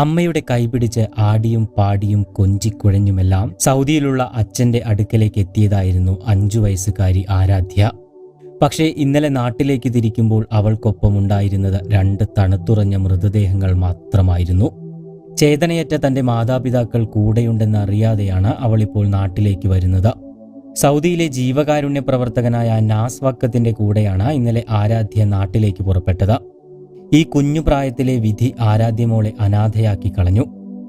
അമ്മയുടെ കൈപിടിച്ച് ആടിയും പാടിയും കൊഞ്ചിക്കുഴഞ്ഞുമെല്ലാം സൗദിയിലുള്ള അച്ഛന്റെ അടുക്കലേക്ക് എത്തിയതായിരുന്നു അഞ്ചു വയസ്സുകാരി ആരാധ്യ. പക്ഷേ ഇന്നലെ നാട്ടിലേക്ക് തിരിക്കുമ്പോൾ അവൾക്കൊപ്പം ഉണ്ടായിരുന്നത് രണ്ട് തണുത്തുറഞ്ഞ മൃതദേഹങ്ങൾ മാത്രമായിരുന്നു. ചേതനയറ്റ തന്റെ മാതാപിതാക്കൾ കൂടെയുണ്ടെന്ന് അറിയാതെയാണ് അവളിപ്പോൾ നാട്ടിലേക്ക് വരുന്നത്. സൗദിയിലെ ജീവകാരുണ്യ പ്രവർത്തകനായ നാസ് വക്കത്തിന്റെ കൂടെയാണ് ഇന്നലെ ആരാധ്യ നാട്ടിലേക്ക് പുറപ്പെട്ടത്. ഈ കുഞ്ഞു പ്രായത്തിലെ വിധി ആരാധ്യമോളെ അനാഥയാക്കി കളഞ്ഞു.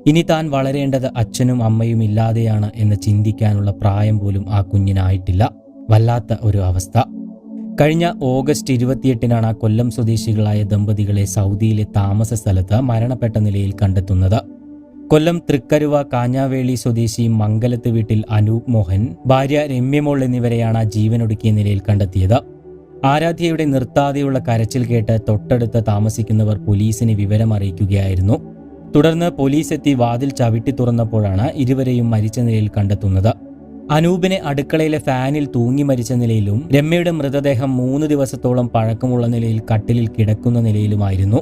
ഇനി താൻ വളരേണ്ടത് അച്ഛനും അമ്മയും ഇല്ലാതെയാണ് എന്ന് ചിന്തിക്കാനുള്ള പ്രായം പോലും ആ കുഞ്ഞിനായിട്ടില്ല. വല്ലാത്ത ഒരു അവസ്ഥ. കഴിഞ്ഞ ഓഗസ്റ്റ് ഇരുപത്തിയെട്ടിനാണ് കൊല്ലം സ്വദേശികളായ ദമ്പതികളെ സൗദിയിലെ താമസ സ്ഥലത്ത് മരണപ്പെട്ട നിലയിൽ കണ്ടെത്തുന്നത്. കൊല്ലം തൃക്കരുവ കാഞ്ഞാവേളി സ്വദേശി മംഗലത്ത് വീട്ടിൽ അനൂപ് മോഹൻ ഭാര്യ രമ്യമോൾ എന്നിവരെയാണ് ജീവനൊടുക്കിയ നിലയിൽ കണ്ടെത്തിയത്. ആരാധ്യയുടെ നിർത്താതെയുള്ള കരച്ചിൽ കേട്ട് തൊട്ടടുത്ത് താമസിക്കുന്നവർ പോലീസിനെ വിവരം അറിയിക്കുകയായിരുന്നു. തുടർന്ന് പോലീസ് എത്തി വാതിൽ ചവിട്ടി തുറന്നപ്പോഴാണ് ഇരുവരെയും മരിച്ച നിലയിൽ കണ്ടെത്തുന്നത്. അനൂപിനെ അടുക്കളയിലെ ഫാനിൽ തൂങ്ങി മരിച്ച നിലയിലും രമ്യയുടെ മൃതദേഹം മൂന്ന് ദിവസത്തോളം പഴക്കമുള്ള നിലയിൽ കട്ടിലിൽ കിടക്കുന്ന നിലയിലുമായിരുന്നു.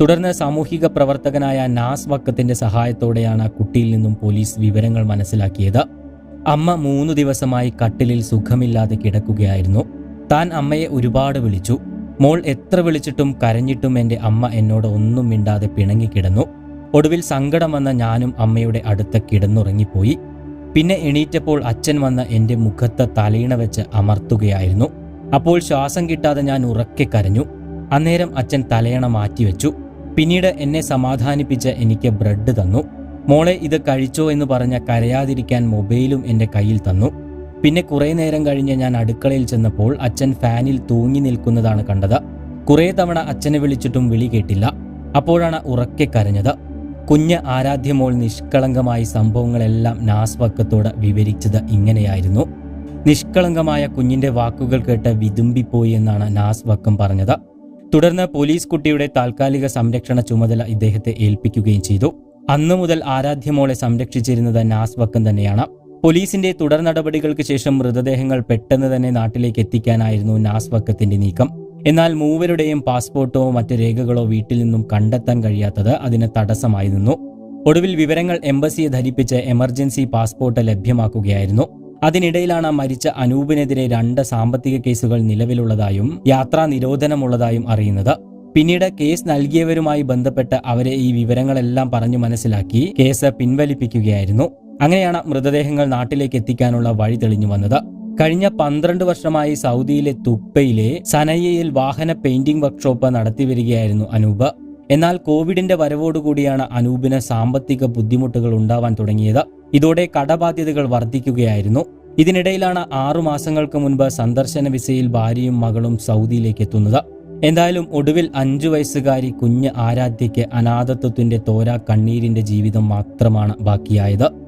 തുടർന്ന് സാമൂഹിക പ്രവർത്തകനായ നാസ് വക്കത്തിന്റെ സഹായത്തോടെയാണ് കുട്ടിയിൽ നിന്നും പോലീസ് വിവരങ്ങൾ മനസ്സിലാക്കിയത്. അമ്മ മൂന്ന് ദിവസമായി കട്ടിലിൽ സുഖമില്ലാതെ കിടക്കുകയായിരുന്നു. താൻ അമ്മയെ ഒരുപാട് വിളിച്ചു. മോൾ എത്ര വിളിച്ചിട്ടും കരഞ്ഞിട്ടും എന്റെ അമ്മ എന്നോട് ഒന്നും മിണ്ടാതെ പിണങ്ങിക്കിടന്നു ഒടുവിൽ സങ്കടം വന്ന ഞാനും അമ്മയുടെ അടുത്ത് കിടന്നുറങ്ങിപ്പോയി. പിന്നെ എണീറ്റപ്പോൾ അച്ഛൻ വന്ന് എന്റെ മുഖത്ത് തലയിണ വെച്ച് അമർത്തുകയായിരുന്നു. അപ്പോൾ ശ്വാസം കിട്ടാതെ ഞാൻ ഉറക്കെ കരഞ്ഞു. അന്നേരം അച്ഛൻ തലയണ മാറ്റിവെച്ചു പിന്നീട് എന്നെ സമാധാനിപ്പിച്ച് എനിക്ക് ബ്രെഡ് തന്നു. മോളെ ഇത് കഴിച്ചോ എന്ന് പറഞ്ഞ കരയാതിരിക്കാൻ മൊബൈലും എന്റെ കയ്യിൽ തന്നു. പിന്നെ കുറേ നേരം കഴിഞ്ഞ് ഞാൻ അടുക്കളയിൽ ചെന്നപ്പോൾ അച്ഛൻ ഫാനിൽ തൂങ്ങി നിൽക്കുന്നതാണ് കണ്ടത്. കുറേ തവണ അച്ഛനെ വിളിച്ചിട്ടും വിളി കേട്ടില്ല. അപ്പോഴാണ് ഉറക്കെ കരഞ്ഞത്. കുഞ്ഞ് ആരാധ്യമോൾ നിഷ്കളങ്കമായി സംഭവങ്ങളെല്ലാം നാസ്വക്കത്തോട് വിവരിച്ചത് ഇങ്ങനെയായിരുന്നു. നിഷ്കളങ്കമായ കുഞ്ഞിന്റെ വാക്കുകൾ കേട്ട് വിതുമ്പിപ്പോയി എന്നാണ് നാസ് വക്കം പറഞ്ഞത്. തുടർന്ന് പോലീസ് കുട്ടിയുടെ താൽക്കാലിക സംരക്ഷണ ചുമതല ഇദ്ദേഹത്തെ ഏൽപ്പിക്കുകയും ചെയ്തു. അന്നു മുതൽ ആരാധ്യമോളെ സംരക്ഷിച്ചിരുന്നത് നാസ് വക്കം തന്നെയാണ്. പോലീസിന്റെ തുടർ നടപടികൾക്ക് ശേഷം മൃതദേഹങ്ങൾ പെട്ടെന്ന് തന്നെ നാട്ടിലേക്ക് എത്തിക്കാനായിരുന്നു നാസ് വക്കത്തിന്റെ നീക്കം. എന്നാൽ മൂവരുടെയും പാസ്പോർട്ടോ മറ്റ് രേഖകളോ വീട്ടിൽ നിന്നും കണ്ടെത്താൻ കഴിയാത്തത് അതിന് തടസ്സമായി നിന്നു. ഒടുവിൽ വിവരങ്ങൾ എംബസിയെ ധരിപ്പിച്ച് എമർജൻസി പാസ്പോർട്ട് ലഭ്യമാക്കുകയായിരുന്നു. അതിനിടയിലാണ് മരിച്ച അനൂപിനെതിരെ രണ്ട് സാമ്പത്തിക കേസുകൾ നിലവിലുള്ളതായും യാത്രാ നിരോധനമുള്ളതായും അറിയുന്നത്. പിന്നീട് കേസ് നൽകിയവരുമായി ബന്ധപ്പെട്ട് അവരെ ഈ വിവരങ്ങളെല്ലാം പറഞ്ഞു മനസ്സിലാക്കി കേസ് പിൻവലിപ്പിക്കുകയായിരുന്നു. അങ്ങനെയാണ് മൃതദേഹങ്ങൾ നാട്ടിലേക്ക് എത്തിക്കാനുള്ള വഴി തെളിഞ്ഞു വന്നത്. കഴിഞ്ഞ പന്ത്രണ്ട് വർഷമായി സൗദിയിലെ തുപ്പയിലെ സനയയിൽ വാഹന പെയിന്റിംഗ് വർക്ക്ഷോപ്പ് നടത്തി വരികയായിരുന്നു അനൂപ്. എന്നാൽ കോവിഡിന്റെ വരവോടുകൂടിയാണ് അനൂപിന് സാമ്പത്തിക ബുദ്ധിമുട്ടുകൾ ഉണ്ടാവാൻ തുടങ്ങിയത്. ഇതോടെ കടബാധ്യതകൾ വർദ്ധിക്കുകയായിരുന്നു. ഇതിനിടയിലാണ് ആറു മാസങ്ങൾക്ക് മുൻപ് സന്ദർശന വിസയിൽ ഭാര്യയും മകളും സൗദിയിലേക്ക് എത്തുന്നത്. എന്തായാലും ഒടുവിൽ അഞ്ചു വയസ്സുകാരി കുഞ്ഞ് ആരാധ്യയ്ക്ക് അനാഥത്വത്തിന്റെ തോരാ കണ്ണീരിന്റെ ജീവിതം മാത്രമാണ് ബാക്കിയായത്.